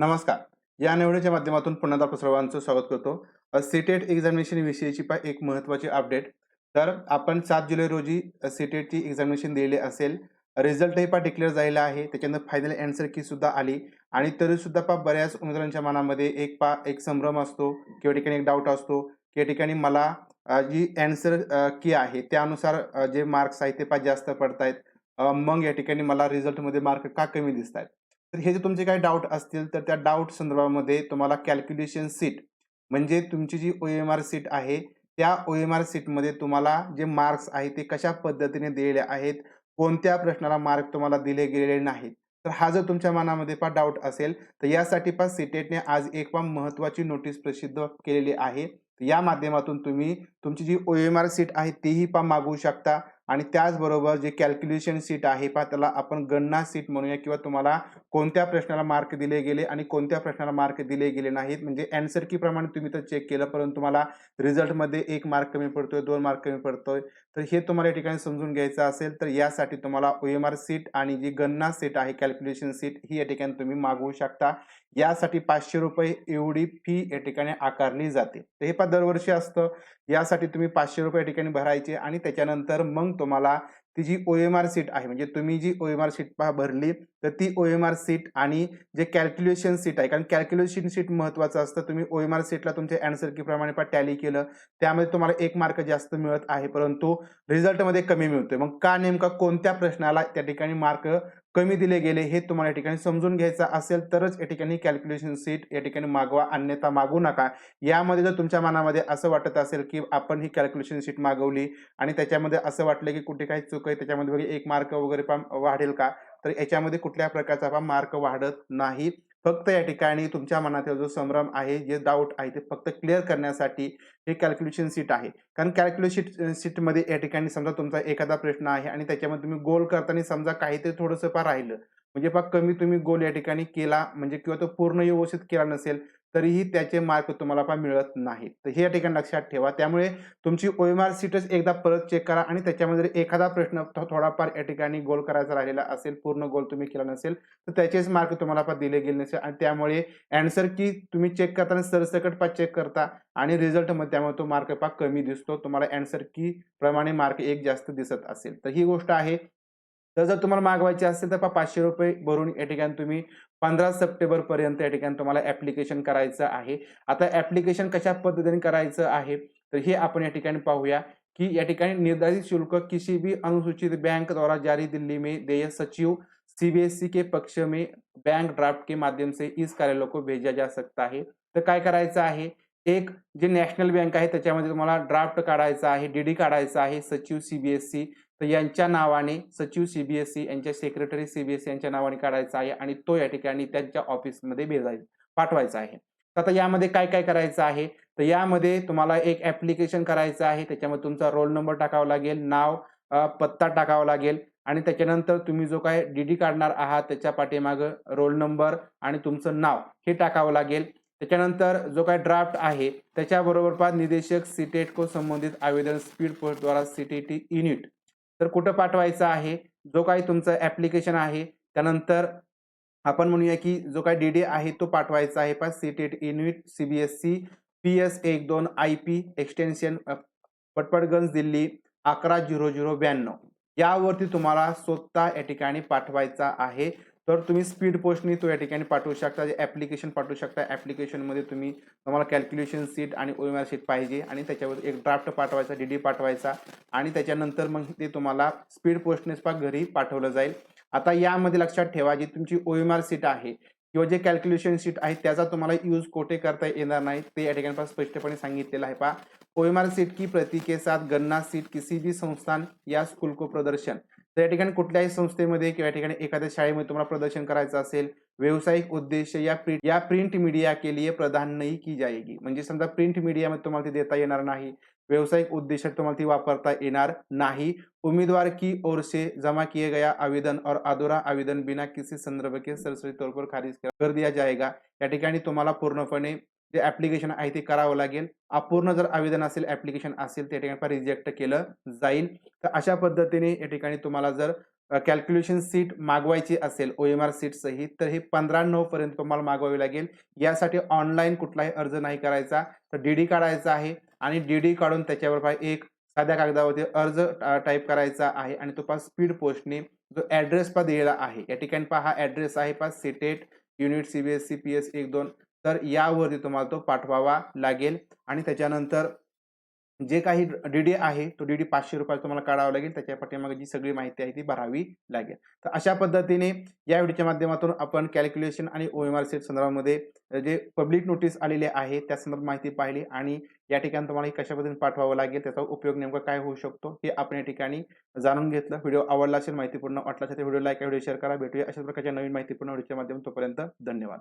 नमस्कार. या निवडीच्या माध्यमातून पुन्हा आपलं सर्वांचं स्वागत करतो. सीटेट एक्झामिनेशन विषयीची पाय एक महत्त्वाची अपडेट तर आपण सात जुलै रोजी सीटेटची एक्झामिनेशन दिलेली असेल. रिझल्टही पा डिक्लेअर झालेला आहे. त्याच्यानंतर फायनल अँसर की सुद्धा आली. आणि तरीसुद्धा पा बऱ्याच उमेदवारांच्या मनामध्ये एक पा एक संभ्रम असतो. किंवा ठिकाणी एक डाऊट असतो. की या ठिकाणी मला जी अँसर की आहे त्यानुसार जे मार्क्स आहेत ते पा जास्त पडत आहेत मग या ठिकाणी मला रिझल्टमध्ये मार्क का कमी दिसत आहेत तर हे जे तुमचे काही डाऊट असतील तर त्या डाऊट संदर्भामध्ये तुम्हाला कॅल्क्युलेशन सीट म्हणजे तुमची जी ओ एम आर सीट आहे त्या ओ एम आर सीटमध्ये तुम्हाला जे मार्क्स आहेत ते कशा पद्धतीने दिलेले आहेत कोणत्या प्रश्नाला मार्क तुम्हाला दिले गेलेले नाहीत. तर हा जर तुमच्या मनामध्ये पा डाऊट असेल तर यासाठी पा सीटेटने आज एक पा महत्त्वाची नोटीस प्रसिद्ध केलेली आहे. या माध्यमातून तुम्ही तुमची जी ओ एम आर सीट आहे तीही पा मागवू शकता. आणि त्याचबरोबर जे कॅल्क्युलेशन सीट आहे पा त्याला आपण गणना सीट म्हणूया किंवा तुम्हाला कोणत्या प्रश्नाला मार्क दिले गेले आणि कोणत्या प्रश्नाला मार्क दिले गेले नाहीत. म्हणजे अँसर की प्रमाणे तुम्ही तर चेक केलं परंतु तुम्हाला रिझल्टमध्ये एक मार्क कमी पडतोय दोन मार्क कमी पडतोय. तर हे तुम्हाला या ठिकाणी समजून घ्यायचं असेल तर यासाठी तुम्हाला ओ एम आर सीट आणि जी गणना सीट आहे कॅल्क्युलेशन सीट ही या ठिकाणी तुम्ही मागवू शकता. यासाठी पाचशे रुपये एवढी फी या ठिकाणी आकारली जाते. तर हे पहा दरवर्षी असतं. यासाठी तुम्ही पाचशे रुपये या ठिकाणी भरायचे आणि त्याच्यानंतर मग तुम्हाला ती जी ओ एम आर सीट आहे म्हणजे तुम्ही जी ओ एम आर सीट पहा भरली तर ती ओ एम आर सीट आणि जे कॅल्क्युलेशन सीट आहे कारण कॅल्क्युलेशन सीट महत्त्वाचं असतं. तुम्ही ओ एम आर सीटला तुमच्या अँसर की प्रमाणे पण टॅली केलं त्यामध्ये तुम्हाला एक मार्क जास्त मिळत आहे परंतु रिझल्टमध्ये कमी मिळतोय. मग का नेमका कोणत्या प्रश्नाला त्या ठिकाणी मार्क कमी दिले गेले हे तुम्हाला या ठिकाणी समजून घ्यायचं असेल तरच या ठिकाणी कॅल्क्युलेशन सीट या ठिकाणी मागवा अन्यथा मागू नका. यामध्ये जर तुमच्या मनामध्ये असं वाटत असेल की आपण ही कॅल्क्युलेशन सीट मागवली आणि त्याच्यामध्ये असं वाटलं की कुठे काही चूक आहे त्याच्यामध्ये वगैरे एक मार्क वगैरे पण वाढेल का? तर याच्यामध्ये कुठल्या प्रकारचा पण मार्क वाढत नाही. फक्त या ठिकाणी तुमच्या मनातील जो संभ्रम आहे जे डाऊट आहे ते फक्त क्लिअर करण्यासाठी हे कॅल्क्युलेशन सीट आहे. कारण कॅल्क्युलेशन सीटमध्ये या ठिकाणी समजा तुमचा एखादा प्रश्न आहे आणि त्याच्यामध्ये तुम्ही गोल करताना समजा काहीतरी थोडंसं फार राहिलं. म्हणजे फार कमी तुम्ही गोल या ठिकाणी केला म्हणजे किंवा तो पूर्ण व्यवस्थित केला नसेल तरीही त्याचे मार्क तुम्हाला पण मिळत नाहीत. तर हे या ठिकाणी लक्षात ठेवा. त्यामुळे तुमची ओ एम आर सीटच एकदा परत चेक करा आणि त्याच्यामध्ये जर एखादा प्रश्न थोडाफार या ठिकाणी गोल करायचा राहिलेला असेल पूर्ण गोल तुम्ही केला नसेल तर त्याचेच मार्क तुम्हाला पण दिले गेले नसेल. आणि त्यामुळे अँसर की तुम्ही चेक करताना सरसकट पा चेक करता आणि रिझल्टमध्ये त्यामुळे तो मार्क पा कमी दिसतो. तुम्हाला अँसर की प्रमाणे मार्क एक जास्त दिसत असेल. तर ही गोष्ट आहे. तर जर तुम्हाला मागवायची असेल तर पाचशे रुपये भरून या ठिकाणी तुम्ही पंधरा सप्टेंबर पर्यंत या ठिकाणी तुम्हाला ऍप्लिकेशन करायचं आहे. आता ऍप्लिकेशन कशा पद्धतीने करायचं आहे? तर हे आपण या ठिकाणी पाहूया कि या ठिकाणी निर्धारित शुल्क किसी भी अनुसूचित बैंक द्वारा जारी दिल्ली में देय सचिव सीबीएसई के पक्ष में बैंक ड्राफ्ट के माध्यम से इस कार्यालय को भेजा जा सकता है तर काय करायचं आहे? एक जे नॅशनल बँक आहे त्याच्यामध्ये तुम्हाला ड्राफ्ट काढायचा आहे डीडी काढायचा आहे सचिव सीबीएसई तर यांच्या नावाने सचिव सीबीएसई यांच्या सेक्रेटरी सीबीएसई यांच्या नावाने काढायचा आहे आणि तो या ठिकाणी त्यांच्या ऑफिसमध्ये भेजायचा पाठवायचा आहे. तर आता यामध्ये काय काय करायचं आहे? तर यामध्ये तुम्हाला एक ऍप्लिकेशन करायचं आहे. त्याच्यामध्ये तुमचा रोल नंबर टाकावा लागेल नाव पत्ता टाकावा लागेल आणि त्याच्यानंतर तुम्ही जो काय डीडी काढणार आहात त्याच्या पाठीमागं रोल नंबर आणि तुमचं नाव हे टाकावं लागेल. त्याच्यानंतर जो काय ड्राफ्ट आहे त्याच्याबरोबर पा निदेशक सीटेट को संबंधित आवेदन स्पीड पोस्ट द्वारा सीटीटी युनिट तर कुठं पाठवायचं आहे? जो काही तुमचं ॲप्लिकेशन आहे त्यानंतर आपण म्हणूया की जो काही डी आहे तो पाठवायचा आहे. पा CTET unit C P S एक दोन I P extension Patparganj Delhi अकरा झिरो झिरो ब्याण्णव. यावरती तुम्हाला स्वतः या ठिकाणी पाठवायचा आहे. तर तुम्ही स्पीड पोस्टनी तो या ठिकाणी पाठवू शकता. जे ॲप्लिकेशन पाठवू शकता ॲप्लिकेशनमध्ये तुम्ही तुम्हाला कॅल्क्युलेशन सीट आणि ओ एम आर सीट पाहिजे आणि त्याच्यावर एक ड्राफ्ट पाठवायचा डी डी पाठवायचा आणि त्याच्यानंतर मग ते तुम्हाला स्पीड पोस्टनेच पा घरी पाठवलं जाईल. आता यामध्ये लक्षात ठेवा जी तुमची ओ एम आर सीट आहे किंवा जे कॅल्क्युलेशन सीट आहे त्याचा तुम्हाला यूज कोठे करता येणार नाही ते या ठिकाणी स्पष्टपणे सांगितलेलं आहे पहा. ओ एम आर सीट की प्रति के साथ गणना सीट किसी भी संस्थान या स्कूल को प्रदर्शन. तर या ठिकाणी कुठल्याही संस्थेमध्ये किंवा या ठिकाणी एखाद्या शाळेमध्ये तुम्हाला प्रदर्शन करायचं असेल व्यावसायिक उद्देश या प्रिंट या प्रिंट मीडिया के लिए प्रदान नहीं की जाएगी म्हणजे समजा प्रिंट मीडियामध्ये तुम्हाला ती देता येणार नाही व्यावसायिक उद्देशात तुम्हाला ती वापरता येणार नाही. उम्मीदवार की ओर से जमा किए गया आवेदन और अधूरा आवेदन बिना किसी संदर्भ के सरसरी तौर पर खारिज कर दिया जाएगा. या ठिकाणी तुम्हाला पूर्णपणे जे ऍप्लिकेशन आहे ते करावं लागेल अपूर्ण जर आवेदन असेल ऍप्लिकेशन असेल त्या ठिकाणी रिजेक्ट केलं जाईल तर अशा पद्धतीने या ठिकाणी तुम्हाला जर कॅल्क्युलेशन सीट मागवायची असेल ओ-एम-आर सीट सहित तर हे 15/9 पर्यंत तुम्हाला मागवावी लागेल. यासाठी ऑनलाईन कुठलाही अर्ज नाही करायचा. तर डी-डी काढायचा आहे आणि डी-डी काढून त्याच्यावर एक साध्या कागदावरती अर्ज टाईप करायचा आहे आणि तो पहा स्पीड पोस्टने जो ॲड्रेस पहा दिलेला आहे. या ठिकाणी पहा हा ॲड्रेस आहे पहा CTET unit C B S C P S 1-2 तर यावरती तुम्हाला तो पाठवावा लागेल आणि त्याच्यानंतर जे काही डी-डी आहे तो डी-डी ₹500 तुम्हाला काढावा लागेल. त्याच्या पाठीमागे जी सगळी माहिती आहे ती भरावी लागेल. तर अशा पद्धतीने या व्हिडिओच्या माध्यमातून आपण कॅल्क्युलेशन आणि ओ-एम-आर सीट संदर्भामध्ये जे पब्लिक नोटीस आलेले आहे त्या संदर्भात माहिती पाहिली आणि या ठिकाणी तुम्हाला हे कशा पद्धतीने पाठवावं लागेल त्याचा उपयोग नेमका काय होऊ शकतो हे आपण या ठिकाणी जाणून घेतलं. व्हिडिओ आवडला असेल, माहितीपूर्ण वाटला असेल तर व्हिडिओ लाईक व्हिडिओ शेअर करा. भेटूया अशा प्रकारच्या नवीन माहितीपूर्ण व्हिडिओच्या माध्यमातून. तोपर्यंत धन्यवाद.